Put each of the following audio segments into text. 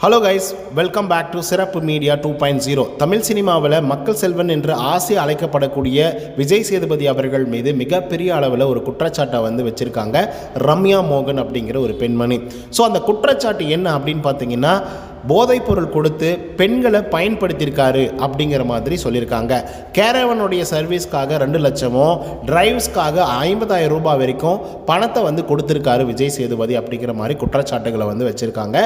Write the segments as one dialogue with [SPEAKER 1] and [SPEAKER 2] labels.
[SPEAKER 1] Hello guys welcome back to Sirappu media two point zero Tamil சினிமாவில் மக்கள் செல்வன் என்று ஆசை அழைக்கப்படக்கூடிய விஜய் சேதுபதி அவர்கள் மீது மிகப்பெரிய அளவில் ஒரு குற்றச்சாட்டை வந்து வச்சுருக்காங்க ரம்யா மோகன் அப்படிங்கிற ஒரு பெண்மணி. ஸோ அந்த குற்றச்சாட்டு என்ன அப்படின்னு பார்த்தீங்கன்னா போதைப்பொருள் கொடுத்து பெண்களை பயன்படுத்தியிருக்காரு அப்படிங்கிற மாதிரி சொல்லியிருக்காங்க. கேரவனுடைய சர்வீஸ்க்காக ரெண்டு லட்சமும் டிரைவ்ஸ்க்காக ஐம்பதாயிரம் ரூபாய் வரைக்கும் பணத்தை வந்து கொடுத்துருக்காரு விஜய் சேதுபதி அப்படிங்கிற மாதிரி குற்றச்சாட்டுகளை வந்து வச்சுருக்காங்க.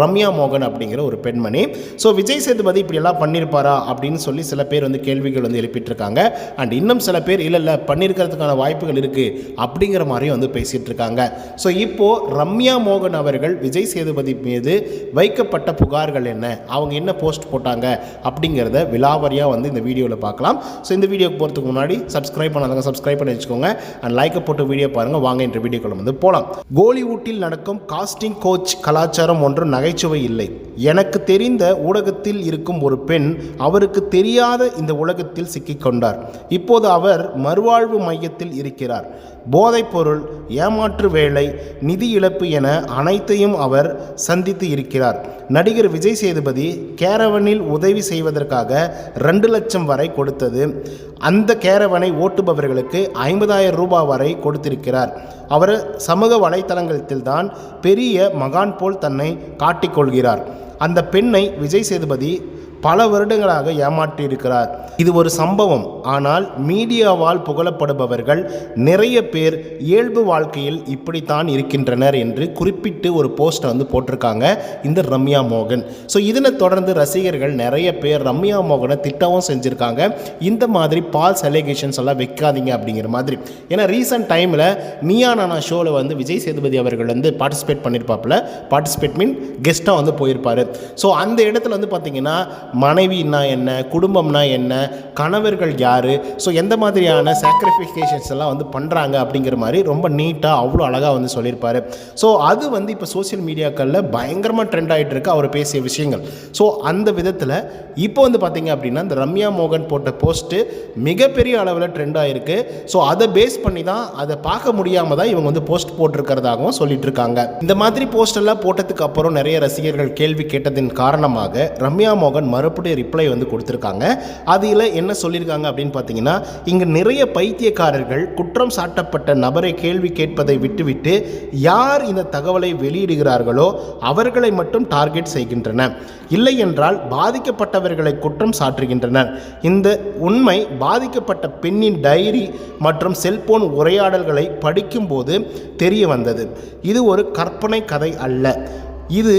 [SPEAKER 1] ரம்யா மோகன் அப்படிங்கிற ஒரு பெண்மணி. ஸோ விஜய் சேதுபதி இப்படியெல்லாம் பண்ணியிருப்பாரா அப்படின்னு சொல்லி சில பேர் வந்து கேள்விகள் வந்து எழுப்பிட்டுருக்காங்க. அண்ட் இன்னும் சில பேர் இல்லை இல்லை பண்ணியிருக்கிறதுக்கான வாய்ப்புகள் இருக்குது அப்படிங்கிற மாதிரியும் வந்து பேசிகிட்டு இருக்காங்க ஸோ இப்போது ரம்யா மோகன் அவர்கள் விஜய் சேதுபதி மீது வைக்கப்பட்ட புகார்கள் என்ன? அவங்க என்ன போஸ்ட் போட்டாங்க? அப்படிங்கிறத விலாவரியாக வந்து இந்த வீடியோவில் பார்க்கலாம். ஸோ இந்த வீடியோக்கு போகிறதுக்கு முன்னாடி சப்ஸ்கிரைப் பண்ணாதவங்க சப்ஸ்கிரைப் பண்ணி வச்சுக்கோங்க. அண்ட் லைக்கை போட்டு வீடியோ பாருங்கள் வாங்க என்ற வீடியோக்குள்ள வந்து போகலாம் கோலிவுட்டில் நடக்கும் காஸ்டிங் கோச் கலாச்சாரம் ஒன்று நகைச்சுவை இல்லை. எனக்கு தெரிந்த ஊடகத்தில் இருக்கும் ஒரு பெண் அவருக்கு தெரியாத இந்த உலகத்தில் சிக்கிக்கொண்டார் இப்போது அவர் மறுவாழ்வு மையத்தில் இருக்கிறார். போதைப்பொருள் ஏமாற்று வேலை நிதி இழப்பு என அனைத்தையும் அவர் சந்தித்து இருக்கிறார். நடிகர் விஜய் சேதுபதி கேரவனில் உதவி செய்வதற்காக ரெண்டு லட்சம் வரை கொடுத்தது. அந்த கேரவனை ஓட்டுபவர்களுக்கு ஐம்பதாயிரம் ரூபாய் வரை கொடுத்திருக்கிறார். அவர் சமூக வலைத்தளங்களில் தான் பெரிய மகான் போல் தன்னை காட்டிக்கொள்கிறார் அந்த பெண்ணை விஜய் சேதுபதி பல வருடங்களாக ஏமாற்றியிருக்கிறார். இது ஒரு சம்பவம். ஆனால் மீடியாவால் புகழப்படுபவர்கள் நிறைய பேர் இயல்பு வாழ்க்கையில் இப்படித்தான் இருக்கின்றனர் என்று குறிப்பிட்டு ஒரு போஸ்ட்டை வந்து போட்டிருக்காங்க இந்த ரம்யா மோகன். ஸோ இதனை தொடர்ந்து ரசிகர்கள் நிறைய பேர் ரம்யா மோகனை திட்டவும் செஞ்சுருக்காங்க. இந்த மாதிரி பால்ஸ் அலிகேஷன்ஸ் எல்லாம் வைக்காதீங்க அப்படிங்கிற மாதிரி. ஏன்னா ரீசெண்ட் டைமில் நீயா நானா ஷோவில் வந்து விஜய் சேதுபதி அவர்கள் வந்து பார்ட்டிசிபேட் பண்ணியிருப்பாப்புல பார்ட்டிசிபேட் மீன் கெஸ்ட்டாக வந்து போயிருப்பார். ஸோ அந்த இடத்துல வந்து பார்த்தீங்கன்னா மனைவின்னா என்ன குடும்பம்னா என்ன கணவர்கள் யார்? ஸோ எந்த மாதிரியான சாக்ரிஃபிகேஷன்ஸ் எல்லாம் வந்து பண்ணுறாங்க அப்படிங்கிற மாதிரி ரொம்ப நீட்டாக அவ்வளோ அழகாக வந்து சொல்லியிருப்பார். ஸோ அது வந்து இப்போ சோஷியல் மீடியாக்களில் பயங்கரமாக ட்ரெண்ட் ஆகிட்டு இருக்கு அவர் பேசிய விஷயங்கள். ஸோ அந்த விதத்தில் இப்போ வந்து பார்த்திங்க அப்படின்னா இந்த ரம்யா மோகன் போட்ட போஸ்ட்டு மிகப்பெரிய அளவில் ட்ரெண்ட் ஆகிருக்கு ஸோ அதை பேஸ் பண்ணி தான் அதை பார்க்க முடியாமல் தான் இவங்க வந்து போஸ்ட் போட்டிருக்கிறதாகவும் சொல்லிட்டு இருக்காங்க. இந்த மாதிரி போஸ்டெல்லாம் போட்டதுக்கு அப்புறம் நிறைய ரசிகர்கள் கேள்வி கேட்டதின் காரணமாக ரம்யா மோகன் மறுபடியும் ரிப்ளை வந்து கொடுத்துருக்காங்க. அதில் என்ன சொல்லியிருக்காங்க அப்படின்னு பார்த்தீங்கன்னா இங்கே நிறைய பைத்தியக்காரர்கள் குற்றம் சாட்டப்பட்ட நபரை கேள்வி கேட்பதை விட்டுவிட்டு யார் இந்த தகவலை வெளியிடுகிறார்களோ அவர்களை மட்டும் டார்கெட் செய்கின்றன. இல்லை என்றால் பாதிக்கப்பட்டவர்களை குற்றம் சாற்றுகின்றனர் இந்த உண்மை பாதிக்கப்பட்ட பெண்ணின் டைரி மற்றும் செல்போன் உரையாடல்களை படிக்கும்போது தெரிய வந்தது. இது ஒரு கற்பனை கதை அல்ல. இது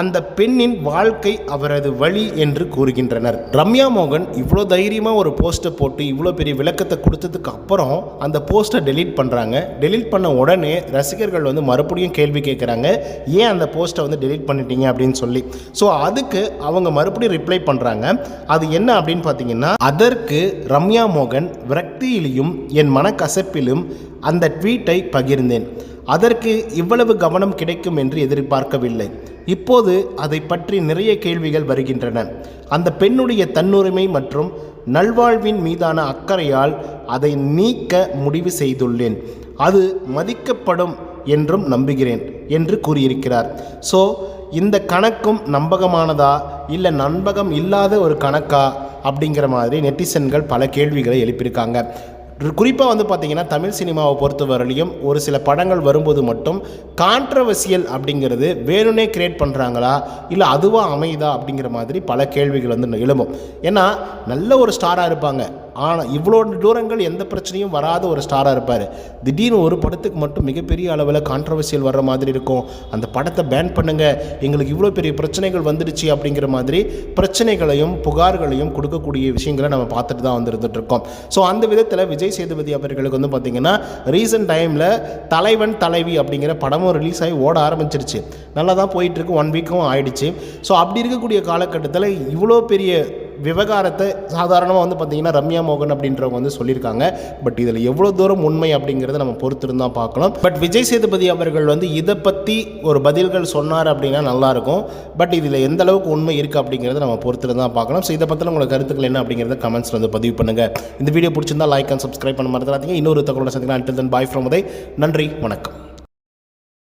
[SPEAKER 1] அந்த பெண்ணின் வாழ்க்கை அவரது வழி என்று கூறுகின்றனர். ரம்யா மோகன் இவ்வளோ தைரியமாக ஒரு போஸ்ட்டை போட்டு இவ்வளோ பெரிய விளக்கத்தை கொடுத்ததுக்கு அப்புறம் அந்த போஸ்ட்டை டெலீட் பண்ணுறாங்க டெலீட் பண்ண உடனே ரசிகர்கள் வந்து மறுபடியும் கேள்வி கேட்குறாங்க ஏன் அந்த போஸ்ட்டை வந்து டெலீட் பண்ணிட்டீங்க அப்படின்னு சொல்லி. ஸோ அதுக்கு அவங்க மறுபடியும் ரிப்ளை பண்ணுறாங்க அது என்ன அப்படின்னு பார்த்தீங்கன்னா அதற்கு ரம்யா மோகன் விரக்தியிலையும் என் மனக்கசப்பிலும் அந்த ட்வீட்டை பகிர்ந்தேன். அதற்கு இவ்வளவு கவனம் கிடைக்கும் என்று எதிர்பார்க்கவில்லை. இப்போது அதை பற்றி நிறைய கேள்விகள் வருகின்றன. அந்த பெண்ணுடைய தன்னுரிமை மற்றும் நல்வாழ்வின் மீதான அக்கறையால் அதை நீக்க முடிவு செய்துள்ளேன். அது மதிக்கப்படும் என்றும் நம்புகிறேன் என்று கூறியிருக்கிறார். ஸோ இந்த கணக்கும் நம்பகமானதா? இல்லை நண்பகம் இல்லாத ஒரு கணக்கா? அப்படிங்கிற மாதிரி நெட்டிசன்கள் பல கேள்விகளை எழுப்பியிருக்காங்க. குறிப்பாக வந்து பார்த்திங்கன்னா தமிழ் சினிமாவை பொறுத்தவரையிலையும் ஒரு சில படங்கள் வரும்போது மட்டும் கான்ட்ரவர்சியல் அப்படிங்கிறது வேணும்னே கிரியேட் பண்ணுறாங்களா இல்லை அதுவாக அமையுதா அப்படிங்கிற மாதிரி பல கேள்விகள் வந்து எழும்பும். ஏன்னா நல்ல ஒரு ஸ்டாராக இருப்பாங்க. ஆனால் இவ்வளோ தூரங்கள் எந்த பிரச்சனையும் வராத ஒரு ஸ்டாராக இருப்பார். திடீர்னு ஒரு படத்துக்கு மட்டும் மிகப்பெரிய அளவில் கான்ட்ரவர்சியல் வர்ற மாதிரி இருக்கும். அந்த படத்தை பேன் பண்ணுங்கள் எங்களுக்கு இவ்வளோ பெரிய பிரச்சனைகள் வந்துடுச்சு அப்படிங்கிற மாதிரி பிரச்சனைகளையும் புகார்களையும் கொடுக்கக்கூடிய விஷயங்களை நம்ம பார்த்துட்டு தான் வந்துருந்துட்டு இருக்கோம். ஸோ அந்த விதத்தில் விஜய் சேதுபதி அவர்களுக்கு வந்து பார்த்திங்கன்னா ரீசெண்ட் டைமில் தலைவன் தலைவி அப்படிங்கிற படமும் ரிலீஸ் ஆகி ஓட ஆரம்பிச்சிருச்சு. நல்லா தான் போயிட்டுருக்கு ஒன் வீக்கும் ஆயிடுச்சு. ஸோ அப்படி இருக்கக்கூடிய காலகட்டத்தில் இவ்வளோ பெரிய விவகாரத்தை சாதாரணமாக வந்து பார்த்திங்கன்னா ரம்யா மோகன் அப்படின்றவங்க வந்து சொல்லியிருக்காங்க. பட் இதில் எவ்வளோ தூரம் உண்மை அப்படிங்கிறத நம்ம பொறுத்திருந்தால் பார்க்கலாம். பட் விஜய் சேதுபதி அவர்கள் வந்து இதை பற்றி ஒரு பதில்கள் சொன்னார் அப்படின்னா நல்லாயிருக்கும். பட் இதில் எந்த அளவுக்கு உண்மை இருக்குது அப்படிங்கிறத நம்ம பொறுத்திருந்தால் பார்க்கலாம். ஸோ இதை பற்றின உங்களுக்கு கருத்துக்கள் என்ன அப்படிங்கிறத கமெண்ட்ஸில் வந்து பதிவு பண்ணுங்கள் இந்த வீடியோ பிடிச்சிருந்தா லைக் அண்ட் சப்ஸ்கிரைப் பண்ண மறந்துடாதீங்க. இன்னொரு தகவலோட சந்திக்கலாம். அண்டில் தன் பாய் ஃப்ரம் உதை நன்றி வணக்கம்.